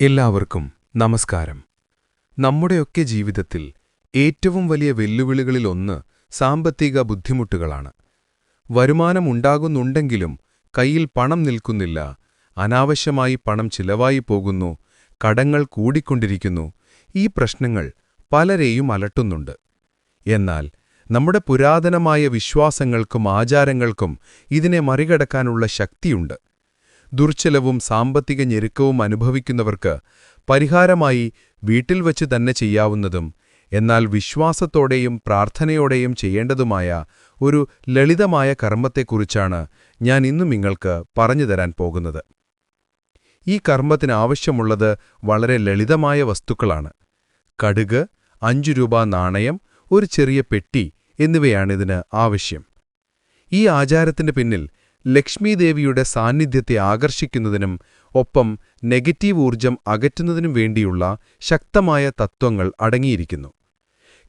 എല്ലാവർക്കും നമസ്കാരം. നമ്മുടെയൊക്കെ ജീവിതത്തിൽ ഏറ്റവും വലിയ വെല്ലുവിളികളിലൊന്ന് സാമ്പത്തിക ബുദ്ധിമുട്ടുകളാണ്. വരുമാനമുണ്ടാകുന്നുണ്ടെങ്കിലും കയ്യിൽ പണം നിൽക്കുന്നില്ല അനാവശ്യമായി പണം ചിലവായി പോകുന്നു കടങ്ങൾ കൂടിക്കൊണ്ടിരിക്കുന്നു ഈ പ്രശ്നങ്ങൾ പലരെയും അലട്ടുന്നുണ്ട്. എന്നാൽ നമ്മുടെ പുരാതനമായ വിശ്വാസങ്ങൾക്കും ആചാരങ്ങൾക്കും ഇതിനെ മറികടക്കാനുള്ള ശക്തിയുണ്ട്. ദുർച്ചെലവും സാമ്പത്തിക ഞെരുക്കവും അനുഭവിക്കുന്നവർക്ക് പരിഹാരമായി വീട്ടിൽ വച്ച് തന്നെ ചെയ്യാവുന്നതും എന്നാൽ വിശ്വാസത്തോടെയും പ്രാർത്ഥനയോടെയും ചെയ്യേണ്ടതുമായ ഒരു ലളിതമായ കർമ്മത്തെക്കുറിച്ചാണ് ഞാൻ ഇന്ന് നിങ്ങൾക്ക് പറഞ്ഞുതരാൻ പോകുന്നത്. ഈ കർമ്മത്തിന് ആവശ്യമുള്ളത് വളരെ ലളിതമായ വസ്തുക്കളാണ്. കടുക് അഞ്ചു രൂപ നാണയം ഒരു ചെറിയ പെട്ടി എന്നിവയാണിതിന് ആവശ്യം. ഈ ആചാരത്തിന് പിന്നിൽ ലക്ഷ്മീദേവിയുടെ സാന്നിധ്യത്തെ ആകർഷിക്കുന്നതിനും ഒപ്പം നെഗറ്റീവ് ഊർജം അകറ്റുന്നതിനും വേണ്ടിയുള്ള ശക്തമായ തത്വങ്ങൾ അടങ്ങിയിരിക്കുന്നു.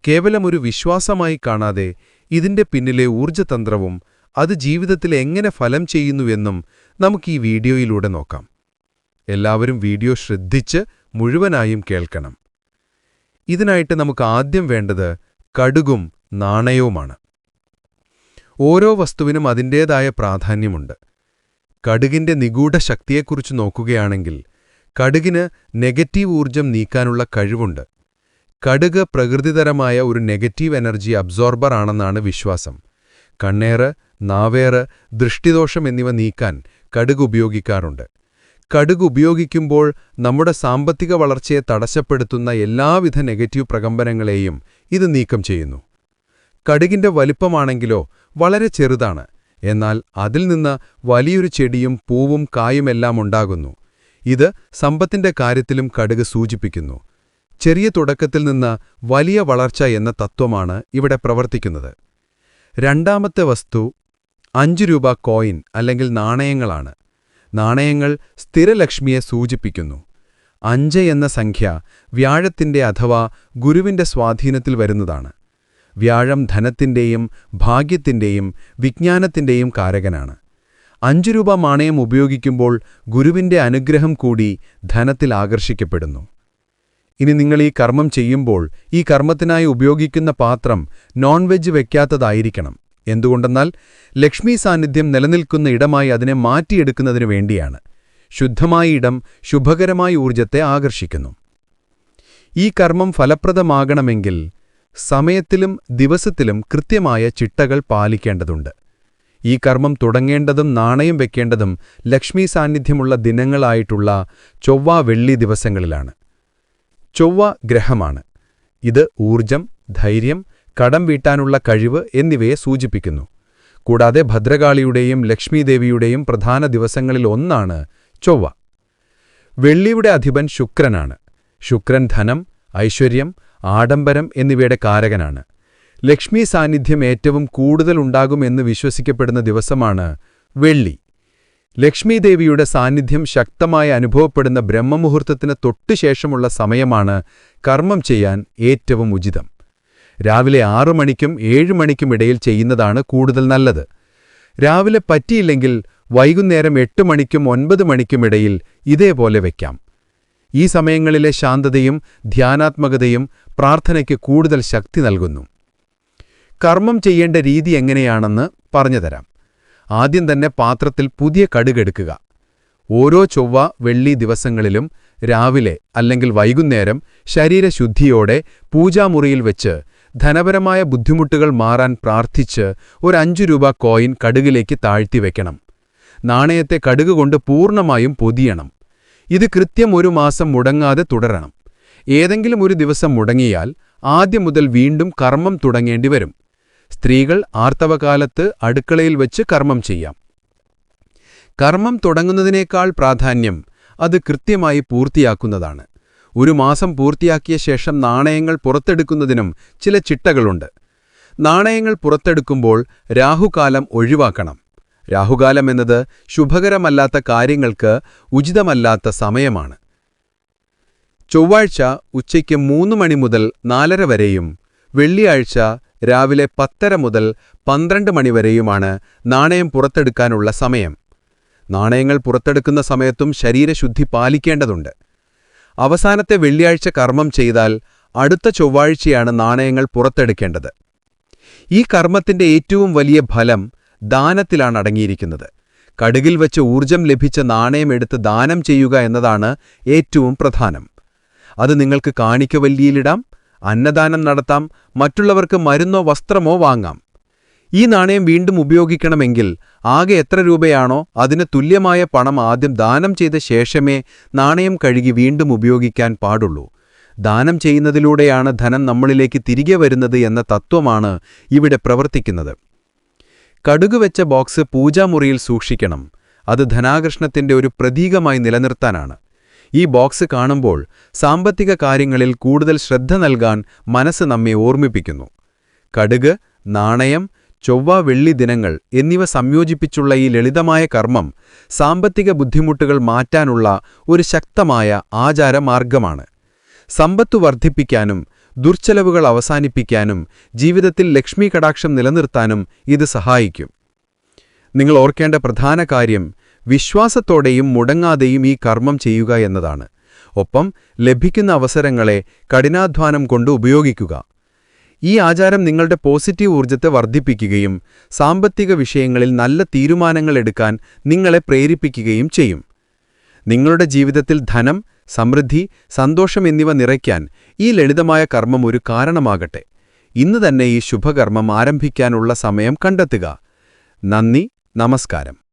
കേവലമൊരു വിശ്വാസമായി കാണാതെ ഇതിന്റെ പിന്നിലെ ഊർജതന്ത്രവും അത് ജീവിതത്തിൽ എങ്ങനെ ഫലം ചെയ്യുന്നുവെന്നും നമുക്ക് ഈ വീഡിയോയിലൂടെ നോക്കാം. എല്ലാവരും വീഡിയോ ശ്രദ്ധിച്ച് മുഴുവനായും കേൾക്കണം. ഇതിനായിട്ട് നമുക്ക് ആദ്യം വേണ്ടത് കടുകും നാണയവുമാണ്. ഓരോ വസ്തുവിനും അതിന്റേതായ പ്രാധാന്യമുണ്ട്. കടുകിന്റെ നിഗൂഢ ശക്തിയെക്കുറിച്ച് നോക്കുകയാണെങ്കിൽ കടുകിന് നെഗറ്റീവ് ഊർജം നീക്കാനുള്ള കഴിവുണ്ട്. കടുക് പ്രകൃതിതരമായ ഒരു നെഗറ്റീവ് എനർജി അബ്സോർബർ ആണെന്നാണ് വിശ്വാസം. കണ്ണേറ് നാവേറ് ദൃഷ്ടിദോഷം എന്നിവ നീക്കാൻ കടുക് ഉപയോഗിക്കാറുണ്ട്. കടുക് ഉപയോഗിക്കുമ്പോൾ നമ്മുടെ സാമ്പത്തിക വളർച്ചയെ തടസ്സപ്പെടുത്തുന്ന എല്ലാവിധ നെഗറ്റീവ് പ്രകമ്പനങ്ങളെയും ഇത് നീക്കം ചെയ്യുന്നു. കടുകിന്റെ വലിപ്പമാണെങ്കിലോ വളരെ ചെറുതാണ്. എന്നാൽ അതിൽ നിന്ന് വലിയൊരു ചെടിയും പൂവും കായുമെല്ലാം ഉണ്ടാകുന്നു. ഇത് സമ്പത്തിന്റെ കാര്യത്തിലും കടുക് സൂചിപ്പിക്കുന്നു. ചെറിയ തുടക്കത്തിൽ നിന്ന് വലിയ വളർച്ച എന്ന തത്വമാണ് ഇവിടെ പ്രവർത്തിക്കുന്നത്. രണ്ടാമത്തെ വസ്തു അഞ്ച് രൂപ കോയിൻ അല്ലെങ്കിൽ നാണയങ്ങളാണ്. നാണയങ്ങൾ സ്ഥിരലക്ഷ്മിയെ സൂചിപ്പിക്കുന്നു. അഞ്ച് എന്ന സംഖ്യ വ്യാഴത്തിന്റെ അഥവാ ഗുരുവിന്റെ സ്വാധീനത്തിൽ വരുന്നതാണ്. വ്യാഴം ധനത്തിന്റെയും ഭാഗ്യത്തിന്റെയും വിജ്ഞാനത്തിന്റെയും കാരകനാണ്. അഞ്ചു രൂപ നാണയം ഉപയോഗിക്കുമ്പോൾ ഗുരുവിന്റെ അനുഗ്രഹം കൂടി ധനത്തിൽ ആകർഷിക്കപ്പെടുന്നു. ഇനി നിങ്ങൾ ഈ കർമ്മം ചെയ്യുമ്പോൾ ഈ കർമ്മത്തിനായി ഉപയോഗിക്കുന്ന പാത്രം നോൺ വെജ് വെക്കാത്തതായിരിക്കണം. എന്തുകൊണ്ടെന്നാൽ ലക്ഷ്മി സാന്നിധ്യം നിലനിൽക്കുന്ന ഇടമായി അതിനെ മാറ്റിയെടുക്കുന്നതിനു വേണ്ടിയാണ്. ശുദ്ധമായ ഇടം ശുഭകരമായ ഊർജത്തെ ആകർഷിക്കുന്നു. ഈ കർമ്മം ഫലപ്രദമാകണമെങ്കിൽ സമയത്തിലും ദിവസത്തിലും കൃത്യമായ ചിട്ടകൾ പാലിക്കേണ്ടതുണ്ട്. ഈ കർമ്മം തുടങ്ങേണ്ടതും നാണയം വെക്കേണ്ടതും ലക്ഷ്മി സാന്നിധ്യമുള്ള ദിനങ്ങളായിട്ടുള്ള ചൊവ്വ വെള്ളി ദിവസങ്ങളിലാണ്. ചൊവ്വ ഗ്രഹമാണ്. ഇത് ഊർജം ധൈര്യം കടം വീട്ടാനുള്ള കഴിവ് എന്നിവയെ സൂചിപ്പിക്കുന്നു. കൂടാതെ ഭദ്രകാളിയുടെയും ലക്ഷ്മീദേവിയുടെയും പ്രധാന ദിവസങ്ങളിൽ ഒന്നാണ് ചൊവ്വ. വെള്ളിയുടെ അധിപൻ ശുക്രനാണ്. ശുക്രൻ ധനം ഐശ്വര്യം ആഡംബരം എന്നിവയുടെ കാരകനാണ്. ലക്ഷ്മി സാന്നിധ്യം ഏറ്റവും കൂടുതലുണ്ടാകുമെന്ന് വിശ്വസിക്കപ്പെടുന്ന ദിവസമാണ് വെള്ളി. ലക്ഷ്മീദേവിയുടെ സാന്നിധ്യം ശക്തമായി അനുഭവപ്പെടുന്ന ബ്രഹ്മമുഹൂർത്തത്തിന് തൊട്ടുശേഷമുള്ള സമയമാണ് കർമ്മം ചെയ്യാൻ ഏറ്റവും ഉചിതം. രാവിലെ ആറു മണിക്കും ഏഴു മണിക്കും ഇടയിൽ ചെയ്യുന്നതാണ് കൂടുതൽ നല്ലത്. രാവിലെ പറ്റിയില്ലെങ്കിൽ വൈകുന്നേരം എട്ട് മണിക്കും ഒൻപത് മണിക്കും ഇടയിൽ ഇതേപോലെ വയ്ക്കാം ഈ സമയങ്ങളിലെ ശാന്തതയും ധ്യാനാത്മകതയും പ്രാർത്ഥനയ്ക്ക് കൂടുതൽ ശക്തി നൽകുന്നു. കർമ്മം ചെയ്യേണ്ട രീതി എങ്ങനെയാണെന്ന് പറഞ്ഞുതരാം. ആദ്യം തന്നെ പാത്രത്തിൽ പുതിയ കടുകെടുക്കുക ഓരോ ചൊവ്വ വെള്ളി ദിവസങ്ങളിലും രാവിലെ അല്ലെങ്കിൽ വൈകുന്നേരം ശരീരശുദ്ധിയോടെ പൂജാമുറിയിൽ വെച്ച് ധനപരമായ ബുദ്ധിമുട്ടുകൾ മാറാൻ പ്രാർത്ഥിച്ച് ഒരു രൂപ കോയിൻ കടുകിലേക്ക് താഴ്ത്തിവെക്കണം നാണയത്തെ കടുക് കൊണ്ട് പൂർണമായും പൊതിയണം. ഇത് കൃത്യം ഒരു മാസം മുടങ്ങാതെ തുടരണം. ഏതെങ്കിലും ഒരു ദിവസം മുടങ്ങിയാൽ ആദ്യം മുതൽ വീണ്ടും കർമ്മം തുടങ്ങേണ്ടി വരും. സ്ത്രീകൾ ആർത്തവകാലത്ത് അടുക്കളയിൽ വെച്ച് കർമ്മം ചെയ്യാം. കർമ്മം തുടങ്ങുന്നതിനേക്കാൾ പ്രാധാന്യം അത് കൃത്യമായി പൂർത്തിയാക്കുന്നതാണ്. ഒരു മാസം പൂർത്തിയാക്കിയ ശേഷം നാണയങ്ങൾ പുറത്തെടുക്കുന്നതിനും ചില ചിട്ടകളുണ്ട്. നാണയങ്ങൾ പുറത്തെടുക്കുമ്പോൾ രാഹുകാലം ഒഴിവാക്കണം. രാഹുകാലം എന്നത് ശുഭകരമല്ലാത്ത കാര്യങ്ങൾക്ക് ഉചിതമല്ലാത്ത സമയമാണ്. ചൊവ്വാഴ്ച ഉച്ചയ്ക്ക് മൂന്ന് മണി മുതൽ നാലര വരെയും വെള്ളിയാഴ്ച രാവിലെ പത്തര മുതൽ പന്ത്രണ്ട് മണിവരെയുമാണ് നാണയം പുറത്തെടുക്കാനുള്ള സമയം. നാണയങ്ങൾ പുറത്തെടുക്കുന്ന സമയത്തും ശരീരശുദ്ധി പാലിക്കേണ്ടതുണ്ട്. അവസാനത്തെ വെള്ളിയാഴ്ച കർമ്മം ചെയ്താൽ അടുത്ത ചൊവ്വാഴ്ചയാണ് നാണയങ്ങൾ പുറത്തെടുക്കേണ്ടത്. ഈ കർമ്മത്തിന്റെ ഏറ്റവും വലിയ ഫലം ദാനത്തിലാണ് അടങ്ങിയിരിക്കുന്നത് കടുകിൽ വച്ച് ഊർജം ലഭിച്ച നാണയമെടുത്ത് ദാനം ചെയ്യുക എന്നതാണ് ഏറ്റവും പ്രധാനം. അത് നിങ്ങൾക്ക് കാണിക്കവല്ലിയിലിടാം അന്നദാനം നടത്താം മറ്റുള്ളവർക്ക് മരുന്നോ വസ്ത്രമോ വാങ്ങാം. ഈ നാണയം വീണ്ടും ഉപയോഗിക്കണമെങ്കിൽ ആകെ എത്ര രൂപയാണോ അതിന് തുല്യമായ പണം ആദ്യം ദാനം ചെയ്ത ശേഷമേ നാണയം കഴുകി വീണ്ടും ഉപയോഗിക്കാൻ പാടുള്ളൂ. ദാനം ചെയ്യുന്നതിലൂടെയാണ് ധനം നമ്മളിലേക്ക് തിരികെ വരുന്നത് എന്ന തത്വമാണ് ഇവിടെ പ്രവർത്തിക്കുന്നത്. കടുക് വെച്ച ബോക്സ് പൂജാമുറിയിൽ സൂക്ഷിക്കണം. അത് ധനാകർഷണത്തിന്റെ ഒരു പ്രതീകമായി നിലനിർത്താനാണ്. ഈ ബോക്സ് കാണുമ്പോൾ സാമ്പത്തിക കാര്യങ്ങളിൽ കൂടുതൽ ശ്രദ്ധ നൽകാൻ മനസ്സ് നമ്മെ ഓർമ്മിപ്പിക്കുന്നു. കടുക് നാണയം ചൊവ്വ വെള്ളി ദിനങ്ങൾ എന്നിവ സംയോജിപ്പിച്ചുള്ള ഈ ലളിതമായ കർമ്മം സാമ്പത്തിക ബുദ്ധിമുട്ടുകൾ മാറ്റാനുള്ള ഒരു ശക്തമായ ആചാരമാർഗമാണ്. സമ്പത്തു വർദ്ധിപ്പിക്കാനും ദുർച്ചെലവുകൾ അവസാനിപ്പിക്കാനും ജീവിതത്തിൽ ലക്ഷ്മി കടാക്ഷം നിലനിർത്താനും ഇത് സഹായിക്കും. നിങ്ങൾ ഓർക്കേണ്ട പ്രധാന കാര്യം വിശ്വാസത്തോടെയും മുടങ്ങാതെയും ഈ കർമ്മം ചെയ്യുക എന്നതാണ്. ഒപ്പം ലഭിക്കുന്ന അവസരങ്ങളെ കഠിനാധ്വാനം കൊണ്ട് ഉപയോഗിക്കുക. ഈ ആചാരം നിങ്ങളുടെ പോസിറ്റീവ് ഊർജത്തെ വർദ്ധിപ്പിക്കുകയും സാമ്പത്തിക വിഷയങ്ങളിൽ നല്ല തീരുമാനങ്ങൾ എടുക്കാൻ നിങ്ങളെ പ്രേരിപ്പിക്കുകയും ചെയ്യും. നിങ്ങളുടെ ജീവിതത്തിൽ ധനം സമൃദ്ധി സന്തോഷം എന്നിവ നിറയ്ക്കാൻ ഈ ലളിതമായ കർമ്മം ഒരു കാരണമാകട്ടെ. ഇന്ന് തന്നെ ഈ ശുഭകർമ്മം ആരംഭിക്കാനുള്ള സമയം കണ്ടെത്തുക. നന്ദി നമസ്കാരം.